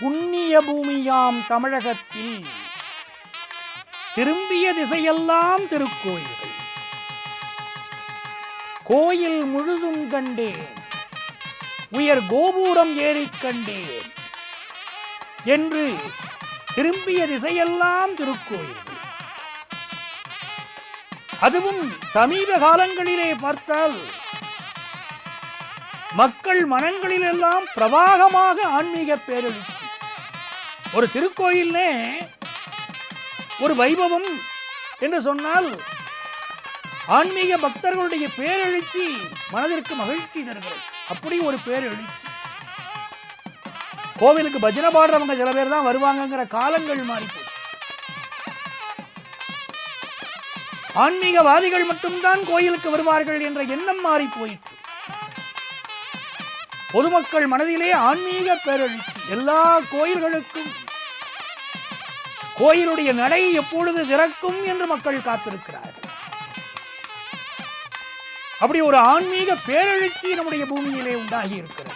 புண்ணிய பூமியாம் தமிழகத்தில் திரும்பிய திசையெல்லாம் திருக்கோயில்கள். கோயில் முழுதும் கண்டேன். உயர் கோபுரம் ஏறிக் கண்டேன். என்று திரும்பிய திசையெல்லாம் திருக்கோயில்கள். அதுவும் சமீப காலங்களிலே பார்த்தால் மக்கள் மனங்களிலெல்லாம் பிரவாகமாக ஆன்மீக பேரெழுச்சி ஒரு திருக்கோயிலே ஒரு வைபவம் என்று சொன்னால் ஆன்மீக பக்தர்களுடைய பேரெழுச்சி மனதிற்கு மகிழ்ச்சி தருகிறது. அப்படி ஒரு பேரெழுச்சி. கோவிலுக்கு பஜனை பாடுறவங்க சில பேர் தான் வருவாங்கங்கிற காலங்கள் மாறி ஆன்மீகவாதிகள் மட்டும்தான் கோயிலுக்கு வருவார்கள் என்ற எண்ணம் மாறி போயிற்று பொதுமக்கள் மனதிலே ஆன்மீக பேரெழுச்சி. எல்லா கோயில்களுக்கும் கோயிலுடைய நடை எப்பொழுது திறக்கும் என்று மக்கள் காத்திருக்கிறார்கள். அப்படி ஒரு ஆன்மீக பேரெழுச்சி நம்முடைய பூமியிலே உண்டாகி இருக்கிறது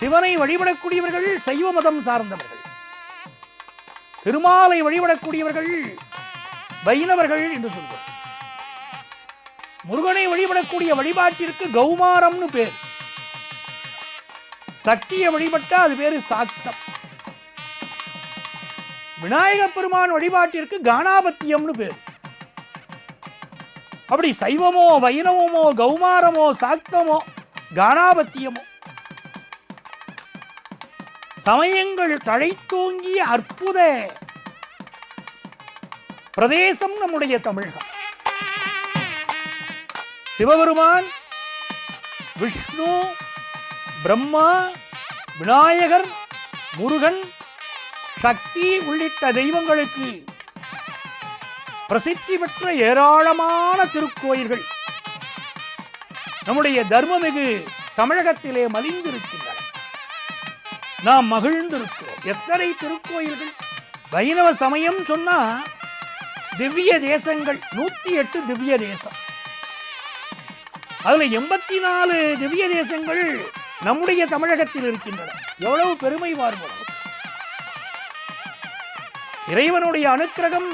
சிவனை வழிபடக்கூடியவர்கள் சைவ மதம் சார்ந்தவர்கள். திருமாலை வழிபடக்கூடியவர்கள் வைணவர்கள் என்று சொல்வார் முருகனை வழிபடக்கூடிய வழிபாட்டிற்கு கௌமாரம்னு பேர். சக்தியை வழிபட்டா அது பேரு சாக்தம் விநாயக பெருமான் வழிபாட்டிற்கு கானாபத்தியம்னு பேர். அப்படி சைவமோ வைணவமோ கௌமாரமோ சாக்தமோ கானாபத்தியமோ சமயங்கள் தழைத்தோங்கிய அற்புத பிரதேசம் நம்முடைய தமிழகம் சிவபெருமான் விஷ்ணு பிரம்மா விநாயகர் முருகன் சக்தி உள்ளிட்ட தெய்வங்களுக்கு பிரசித்தி பெற்ற ஏராளமான திருக்கோயில்கள் நம்முடைய தர்மமிகு தமிழகத்திலே மலிந்திருக்கின்றன. நாம் மகிழ்ந்திருக்கிறோம். எத்தனை திருக்கோயில்கள்? வைணவ சமயம் சொன்னா திவ்ய தேசங்கள் நூத்தி எட்டு திவ்ய தேசம். அதுல எண்பத்தி நாலு திவ்ய தேசங்கள் நம்முடைய தமிழகத்தில் இருக்கின்றன. எவ்வளவு பெருமை பார்ப்போம். இறைவனுடைய அனுக்கிரகம்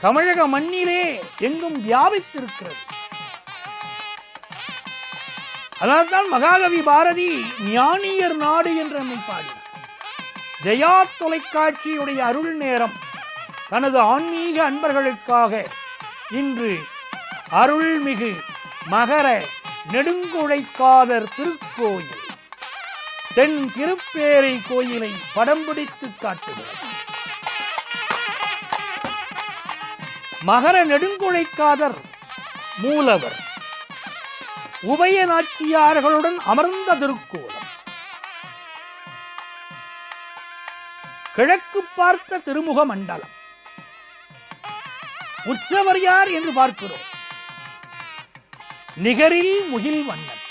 தமிழக மண்ணிலே எங்கும் வியாபித்திருக்கிறது. அதனால்தான் மகாகவி பாரதி ஞானியர் நாடு என்று நம்மை பாடினார் ஜெயா தொலைக்காட்சியுடைய அருள் நேரம் தனது ஆன்மீக அன்பர்களுக்காக இன்று அருள்மிகு மகர நெடுங்குழைக்காதர் திருக்கோயில். தென் திருப்பேரை கோயிலை படம் பிடித்து காட்டுகிறது. மகர நெடுங்குழைக்காதர் மூலவர். உபய நாச்சியார்களுடன் அமர்ந்த திருக்கோலம். கிழக்கு பார்த்த திருமுக மண்டலம் உற்சவர் யார் என்று பார்க்கிறோம். நிகரில் முகில் வண்ணன்.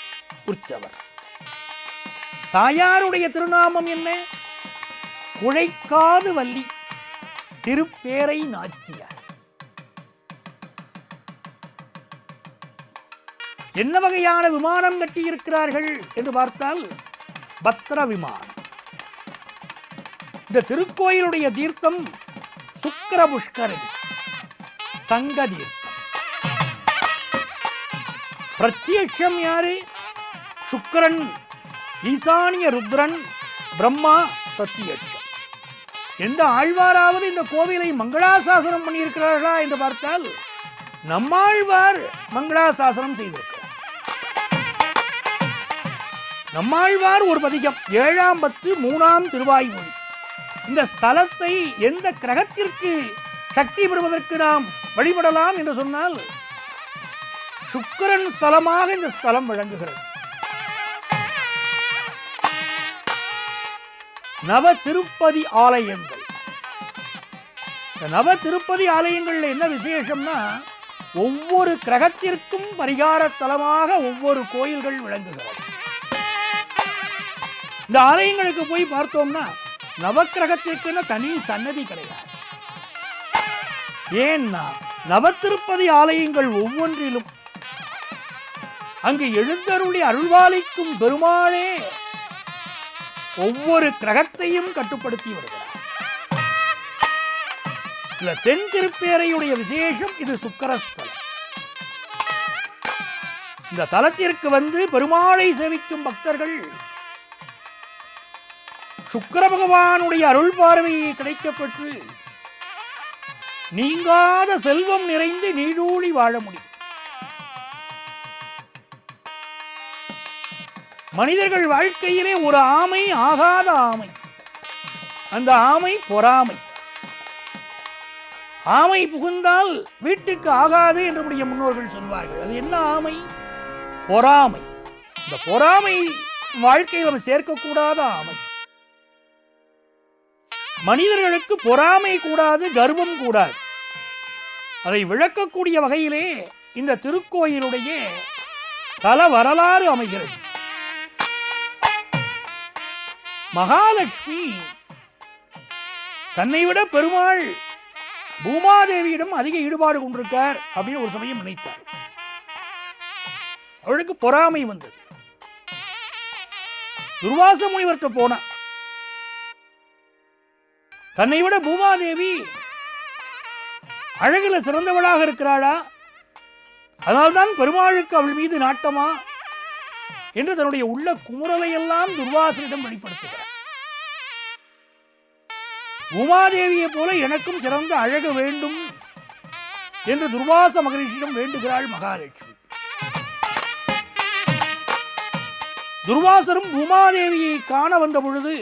உற்சவர். தாயாருடைய திருநாமம் என்ன? குழைக்காது வள்ளி திருப்பேரை நாச்சியார். என்ன வகையான விமானம் கட்டியிருக்கிறார்கள் என்று பார்த்தால் பத்ர விமானம் இந்த திருக்கோயிலுடைய தீர்த்தம் சுக்கர புஷ்கரணி சங்க தீர்த்தம் பிரத்யட்சம் யாரு? சுக்கரன் ஈசானிய ருத்ரன் பிரம்மா பிரத்யட்சம் எந்த ஆழ்வாராவது இந்த கோவிலை மங்களாசாசனம் பண்ணியிருக்கிறார்களா என்று பார்த்தால் நம்மாழ்வார் மங்களாசாசனம் செய்திருக்கிறார். நம்மாழ்வார் ஒரு பதிகம் ஏழாம் பத்து மூணாம் திருவாய்மொழி. இந்த ஸ்தலத்தை எந்த கிரகத்திற்கு சக்தி பெறுவதற்கு நாம் வழிபடலாம் என்று சொன்னால் சுக்கரன் ஸ்தலமாக இந்த ஸ்தலம் விளங்குகிறது. நவ திருப்பதி ஆலயங்கள். இந்த நவ திருப்பதி ஆலயங்கள்ல என்ன விசேஷம்னா ஒவ்வொரு கிரகத்திற்கும் பரிகார தலமாக ஒவ்வொரு கோயில்கள் விளங்குகிறது. இந்த ஆலயங்களுக்கு போய் பார்த்தோம்னா நவக்கிரகத்திற்குன்னு தனி சன்னதி கிடையாது. ஏன்னா நவ திருப்பதி ஆலயங்கள் ஒவ்வொன்றிலும் அங்கு எழுந்தருளி அருள்வாளிக்கும் பெருமாளே. ஒவ்வொரு கிரகத்தையும் கட்டுப்படுத்தி வருகிறார். இல்ல தென் திருப்பேரையுடைய விசேஷம் இது சுக்கரஸ்தலம். இந்த தலத்திற்கு வந்து பெருமாளை சேவிக்கும் பக்தர்கள் சுக்கர பகவானுடைய அருள் பார்வையை கிடைக்கப்பெற்று நீங்காத செல்வம் நிறைந்து நீடூழி வாழ முடியும். மனிதர்கள் வாழ்க்கையிலே ஒரு ஆமை ஆகாத ஆமை. அந்த ஆமை பொறாமை. ஆமை புகுந்தால் வீட்டுக்கு ஆகாது என்று நம்முடைய முன்னோர்கள் சொல்வார்கள். அது என்ன ஆமை? பொறாமை. இந்த பொறாமை வாழ்க்கையில் நம்ம சேர்க்கக்கூடாத ஆமை. மனிதர்களுக்கு பொறாமை கூடாது கர்வம் கூடாது. அதை விளக்கக்கூடிய வகையிலே இந்த திருக்கோயிலுடைய தல வரலாறு அமைகிறது. மகாலட்சுமி. தன்னை விட பெருமாள் பூமாதேவியிடம் அதிக ஈடுபாடு கொண்டிருக்கார் அப்படின்னு ஒரு சமயம் நினைத்தார். அவளுக்கு பொறாமை வந்தது. துர்வாச முனிவர்கிட்ட போன. தன்னை விட பூமாதேவி அழகுல சிறந்தவளாக இருக்கிறாளா? அதனால்தான் பெருமாளுக்கு அவள் மீது நாட்டமா? என்று தன்னுடைய உள்ள குமுறலை எல்லாம் துர்வாசனிடம் வெளிப்படுத்துகிறார். உமாதேவியை போல எனக்கும் சிறந்த அழகு வேண்டும் என்று துர்வாச மகரிஷியிடம் வேண்டுகிறாள் மகாலட்சுமி. துர்வாசரும் உமாதேவியை காண வந்த பொழுது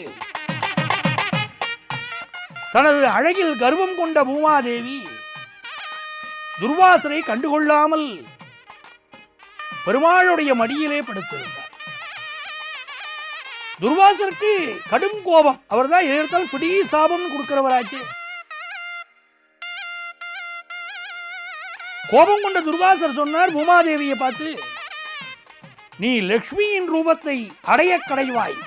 தனது அழகில் கர்வம் கொண்ட பூமாதேவி துர்வாசரை கண்டுகொள்ளாமல் பெருமாளுடைய மடியிலே படுத்திருந்தார். துர்வாசருக்கு கடும் கோபம். அவர்தான் எதிர்த்தால் பிடி சாபம் கொடுக்கிறவராச்சு. கோபம் கொண்ட துர்வாசர் சொன்னார் பூமாதேவியை பார்த்து நீ லக்ஷ்மியின் ரூபத்தை அடைய கடைவாய்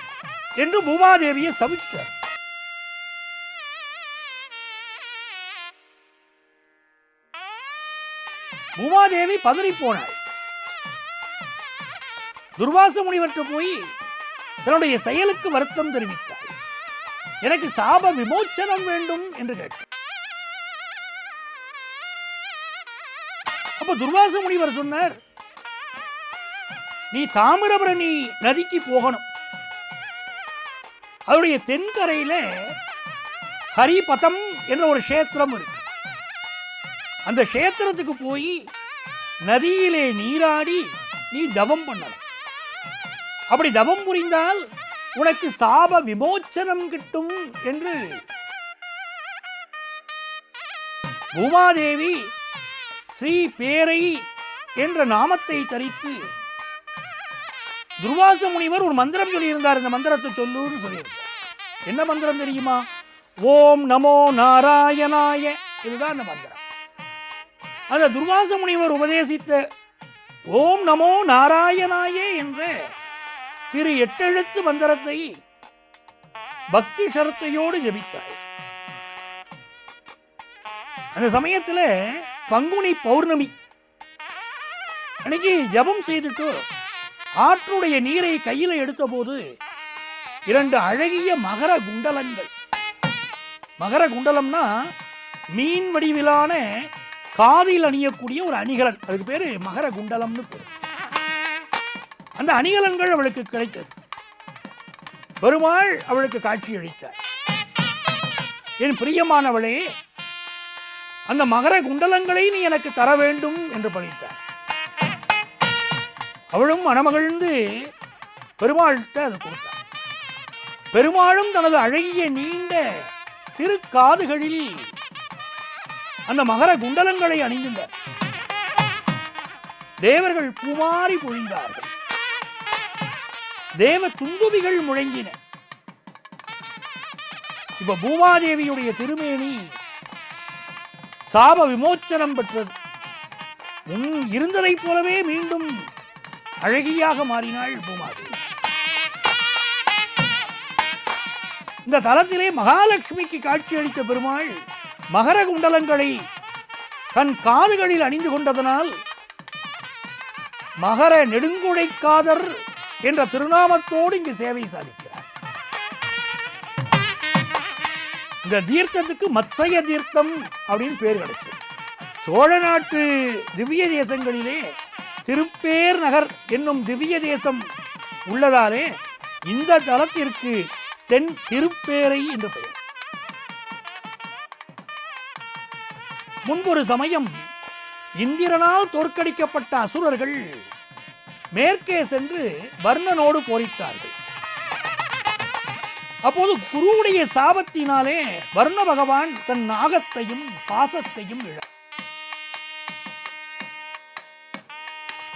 என்று பூமாதேவியை சபிச்சிட்டார். பூமாதேவி பதறி போனார் துர்வாச முனிவர்கிட்ட போய் தன்னுடைய செயலுக்கு வருத்தம் தெரிவித்தார். எனக்கு சாப விமோச்சனம் வேண்டும் என்று கேட்டார். அப்ப துர்வாச முனிவர் சொன்னார் நீ தாமிரபரணி நதிக்கு போகணும். அவருடைய தென்கரையில ஹரிபதம் என்ற ஒரு கஷேத்திரம் இருக்கு. அந்த கஷேத்திரத்துக்கு போய் நதியிலே நீராடி நீ தவம் பண்ணலாம். அப்படி தவம் புரிந்தால் உனக்கு சாப விமோச்சனம் கிட்டும் என்று. பூமாதேவி ஸ்ரீ பேரை என்ற நாமத்தை தரித்து துர்வாச முனிவர் ஒரு மந்திரம் சொல்லியிருந்தார். இந்த மந்திரத்தை சொல்லுன்னு சொல்லியிருந்தார். என்ன மந்திரம் தெரியுமா? ஓம் நமோ நாராயணாய. இதுதான் அந்த மந்திரம். அந்த துர்வாச முனிவர் உபதேசித்த ஓம் நமோ நாராயணாயே என்ற திரு எட்டெழுத்து மந்திரத்தை பக்தி சரத்தையோடு ஜபித்தாள் அந்த சமயத்துல பங்குனி பௌர்ணமி அன்னைக்கு ஜெபம் செய்துட்டு ஆற்றுடைய நீரை கையில எடுத்தபோது இரண்டு அழகிய மகர குண்டலங்கள். மகர குண்டலம்னா மீன் வடிவிலான காதில் அணியக்கூடிய ஒரு அணிகலன். அதுக்கு பேரு மகர குண்டலம்னு பேரு. அந்த அணிகலன்கள் அவளுக்கு கிடைத்தது. பெருமாள் அவளுக்கு காட்சியளித்தார் என் பிரியமானவளே அந்த மகர குண்டலங்களை நீ எனக்கு தர வேண்டும் என்று பணித்தார். அவளும் மணமகிழ்ந்து பெருமாள்கிட்ட அது கொடுத்தார். பெருமாளும் தனது அழகிய நீண்ட திருக்காதுகளில் அந்த மகர குண்டலங்களை அணிந்துள்ளார் தேவர்கள் குமாரி பொழிந்தார்கள். தேவ துந்துபிகள் முழங்கின. இப்ப பூமாதேவியுடைய திருமேனி சாப விமோச்சனம் பெற்றது. உன் இருந்ததைப் போலவே மீண்டும் அழகியாக மாறினாள் பூமாதேவி. இந்த தலத்திலே மகாலட்சுமிக்கு காட்சியளித்த பெருமாள் மகர குண்டலங்களை தன் காதுகளில் அணிந்து கொண்டதனால் மகர நெடுங்குழைக்காதர் என்ற திருநாமத்தோடு இங்கு சேவை சாதிக்கிறார். இந்த தீர்த்தத்துக்கு மத்சய தீர்த்தம் அப்படின்னு பேர் கிடைச்சது. சோழ நாட்டு திவ்ய தேசங்களிலே திருப்பேர் நகர் என்னும் திவ்ய தேசம் உள்ளதாலே இந்த தலத்திற்கு தென் திருப்பேரை என்று பெயர். முன்பொரு சமயம் இந்திரனால் தோற்கடிக்கப்பட்ட அசுரர்கள் மேற்கே சென்று வர்ணனோடு போரிட்டார்கள். அப்போது குருவுடைய சாபத்தினாலே வர்ண பகவான் தன் நாகத்தையும் பாசத்தையும் இழ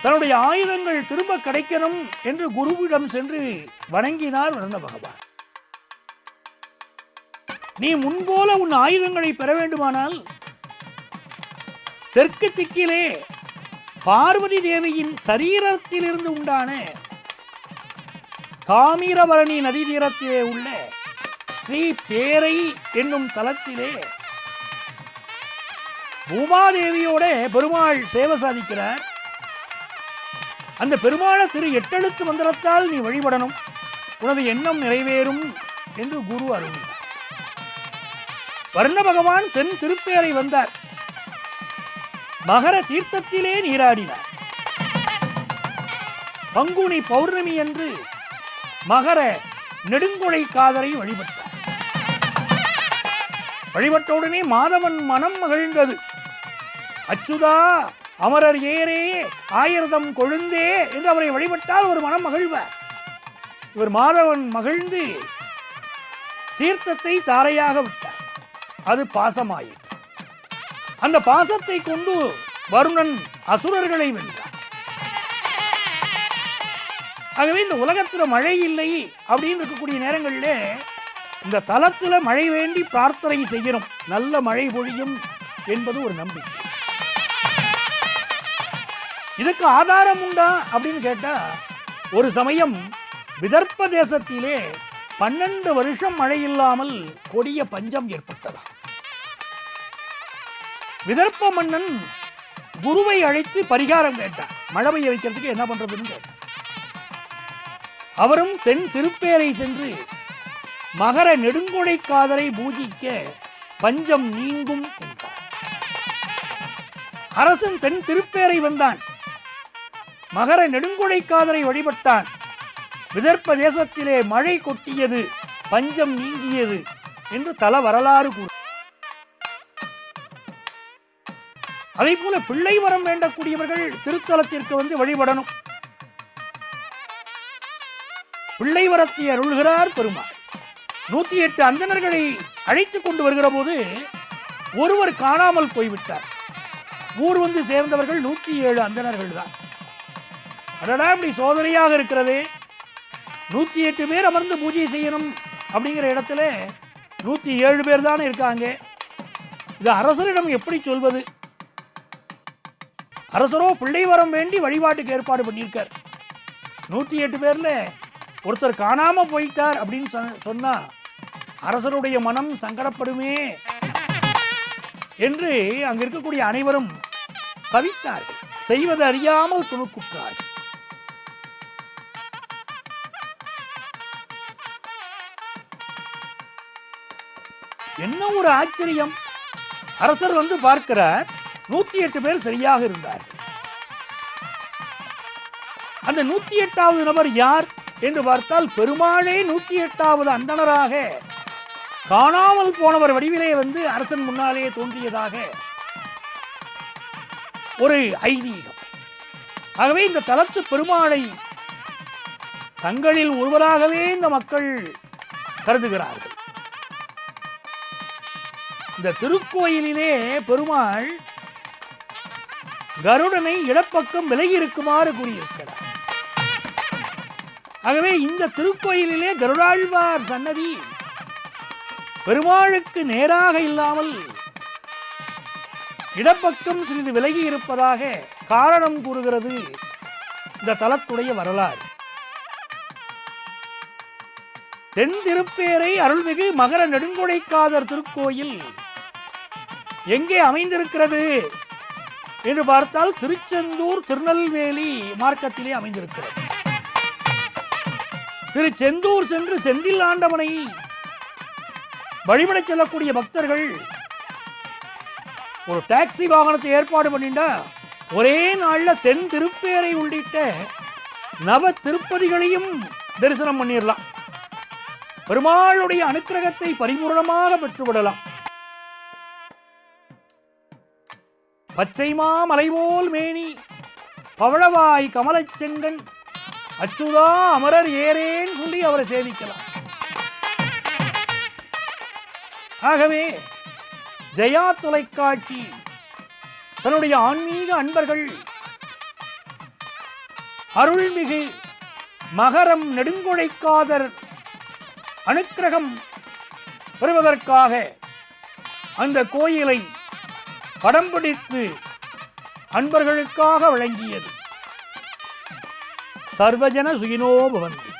தன்னுடைய ஆயுதங்கள் திரும்ப கிடைக்கணும் என்று குருவிடம் சென்று வணங்கினார் வர்ண பகவான். நீ முன்போல உன் ஆயுதங்களை பெற வேண்டுமானால் தெற்கு திக்கிலே பார்வதி தேவியின் சரீரத்திலிருந்து உண்டான தாமிரபரணி நதி தீரத்திலே உள்ள ஸ்ரீ பேரை என்னும் தலத்திலே பூமாதேவியோட பெருமாள் சேவை சாதிக்கிறார். அந்த பெருமாளை திரு எட்டெழுத்து மந்திரத்தால் நீ வழிபடணும். உனது எண்ணம் நிறைவேறும் என்று குரு அருள். வர்ண பகவான் தென் திருப்பேரை வந்தார். மகர தீர்த்தத்திலே நீராடினார். பங்குனி பௌர்ணமி என்று மகர நெடுங்குழை காதரை வழிபட்டார். வழிபட்டவுடனே மாதவன் மனம் மகிழ்ந்தது. அச்சுதா அமரர் ஏரே ஆயிரதம் கொழுந்தே என்று அவரை வழிபட்டால் ஒரு மனம் மகிழ்வார். இவர் மாதவன் மகிழ்ந்து தீர்த்தத்தை தாரையாக விட்டார். அது பாசமாயிற்று. அந்த பாசத்தை கொண்டு வருணன் அசுரர்களை வென்றார் ஆகவே இந்த உலகத்துல மழை இல்லை அப்படின்னு இருக்கக்கூடிய நேரங்களிலே இந்த தலத்தில் மழை வேண்டி பிரார்த்தனை செய்யணும். நல்ல மழை பொழியும் என்பது ஒரு நம்பிக்கை. இதுக்கு ஆதாரம் உண்டா அப்படின்னு கேட்டா ஒரு சமயம் விதர்ப்ப தேசத்திலே பன்னெண்டு வருஷம் மழை இல்லாமல் கொடிய பஞ்சம் ஏற்பட்டதாம். விதர்ப்ப மன்னன் குருவை அழைத்து பரிகாரம் கேட்டார். மழை பெய்ய வைக்கிறதுக்கு என்ன பண்றதுன்னு கேட்டார். அவரும் தென் திருப்பேரை சென்று மகர நெடுங்கொடை காதரை பூஜிக்க பஞ்சம் நீங்கும் என்றார். அரசன் தென் திருப்பேரை வந்தான். மகர நெடுங்கொடை காதரை வழிபட்டான். விதர்ப்ப தேசத்திலே மழை கொட்டியது பஞ்சம் நீங்கியது என்று தல வரலாறு கூறு அதே போல பிள்ளை வரம் வேண்டக்கூடியவர்கள் திருத்தலத்திற்கு வந்து வழிபடணும். பிள்ளை வரத்தை அருள்கிறார் பெருமாள். நூத்தி எட்டு அந்தனர்களை அழைத்துக் கொண்டு வருகிற போது ஒருவர் காணாமல் போய்விட்டார். ஊர் வந்து சேர்ந்தவர்கள் நூத்தி ஏழு அந்தனர்கள் தான் அடடா இப்படி சோதனையாக இருக்கிறதே. நூத்தி எட்டு பேர் அமர்ந்து பூஜை செய்யணும் அப்படிங்கிற இடத்துல நூத்தி ஏழு பேர் தானே இருக்காங்க. இது அரசரிடம் எப்படி சொல்வது? அரசரோ பிள்ளை வரம் வேண்டி வழிபாட்டுக்கு ஏற்பாடு பண்ணியிருக்கார். நூத்தி எட்டு பேர்ல ஒருத்தர் காணாம போயிட்டார் அப்படின்னு சொன்னா அரசருடைய மனம் சங்கடப்படுமே என்று அங்க இருக்கக்கூடிய அனைவரும் தவித்தார்கள். செய்வது அறியாமல் துணுக்குற்றார்கள் என்ன ஒரு ஆச்சரியம்? அரசர் வந்து பார்க்கிறார் நூத்தி எட்டு பேர் சரியாக இருந்தார். அந்த நூத்தி எட்டாவது நபர் யார் என்று பார்த்தால் பெருமாளே நூத்தி எட்டாவது அந்தனராக காணாமல் போனவர் வடிவிலே வந்து அரசன் முன்னாலே தோன்றியதாக ஒரு ஐதீகம். ஆகவே இந்த தளத்து பெருமாளை தங்களில் ஒருவராகவே இந்த மக்கள் கருதுகிறார்கள். இந்த திருக்கோயிலிலே பெருமாள் கருடனை இடப்பக்கம் விலகி இருக்குமாறு கூறியிருக்கிறார். ஆகவே இந்த திருக்கோயிலிலே கருடாழ்வார் சன்னதி பெருமாளுக்கு நேராக இல்லாமல் இடப்பக்கம் சிறிது விலகி இருப்பதாக காரணம் கூறுகிறது இந்த தலத்துடைய வரலாறு. தென் திருப்பேரை அருள்மிகு மகர நெடுங்கொடைக்காதர் திருக்கோயில் எங்கே அமைந்திருக்கிறது? என்று பார்த்தால் திருச்செந்தூர் திருநெல்வேலி மார்க்கத்திலே அமைந்திருக்கிறது. திரு செந்தூர் சென்று செந்தில் ஆண்டவனை வழிபடச் செல்லக்கூடிய பக்தர்கள் ஒரு டாக்ஸி வாகனத்தை ஏற்பாடு பண்ணிட்டா ஒரே நாளில் தென் திருப்பேரை உள்ளிட்ட நவ திருப்பதிகளையும் தரிசனம் பண்ணிடலாம். பெருமாளுடைய அனுக்கிரகத்தை பரிபூர்ணமாக பெற்றுவிடலாம் பச்சைமா மலைபோல் மேனி பவழவாய் கமலச் செங்கன் அச்சுதா அமரர் ஏறேன்னு சொல்லி அவரை சேவிக்கலாம். ஆகவே ஜெயா தொலைக்காட்சி தன்னுடைய ஆன்மீக அன்பர்கள் அருள்மிகு மகரம் நெடுங்கொழைக்காதர் அனுக்கிரகம் பெறுவதற்காக அந்த கோயிலை படம் பிடித்து அன்பர்களுக்காக வழங்கியது. சர்வஜன சுயினோ பவந்தி